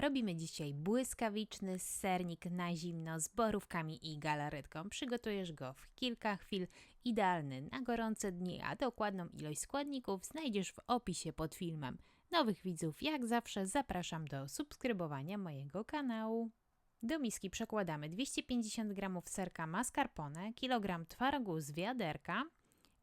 Robimy dzisiaj błyskawiczny sernik na zimno z borówkami i galaretką. Przygotujesz go w kilka chwil, idealny na gorące dni, a dokładną ilość składników znajdziesz w opisie pod filmem. Nowych widzów jak zawsze zapraszam do subskrybowania mojego kanału. Do miski przekładamy 250 g serka mascarpone, kilogram twarogu z wiaderka,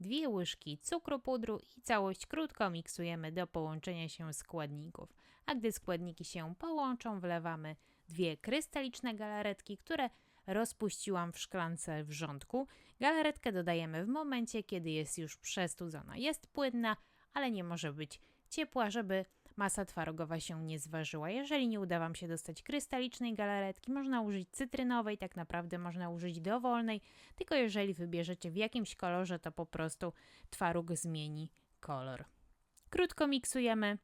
dwie łyżki cukru pudru i całość krótko miksujemy do połączenia się składników. A gdy składniki się połączą, wlewamy dwie krystaliczne galaretki, które rozpuściłam w szklance wrzątku. Galaretkę dodajemy w momencie, kiedy jest już przestudzona. Jest płynna, ale nie może być ciepła, żeby masa twarogowa się nie zważyła. Jeżeli nie uda Wam się dostać krystalicznej galaretki, można użyć cytrynowej, tak naprawdę można użyć dowolnej, tylko jeżeli wybierzecie w jakimś kolorze, to po prostu twaróg zmieni kolor. Krótko miksujemy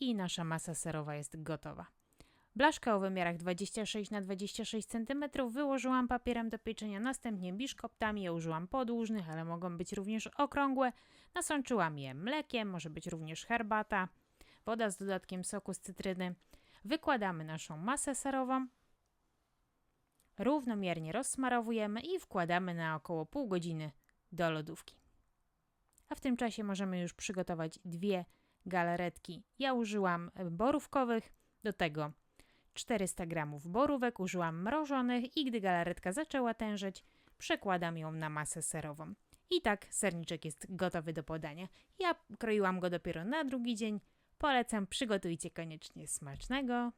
i nasza masa serowa jest gotowa. Blaszkę o wymiarach 26 na 26 cm wyłożyłam papierem do pieczenia, następnie biszkoptami je użyłam podłużnych, ale mogą być również okrągłe. Nasączyłam je mlekiem, może być również herbata, woda z dodatkiem soku z cytryny. Wykładamy naszą masę serową, równomiernie rozsmarowujemy i wkładamy na około pół godziny do lodówki. A w tym czasie możemy już przygotować dwie galaretki. Ja użyłam borówkowych, do tego 400 g borówek użyłam mrożonych i gdy galaretka zaczęła tężeć, przekładam ją na masę serową. I tak serniczek jest gotowy do podania. Ja kroiłam go dopiero na drugi dzień. Polecam, przygotujcie koniecznie smacznego.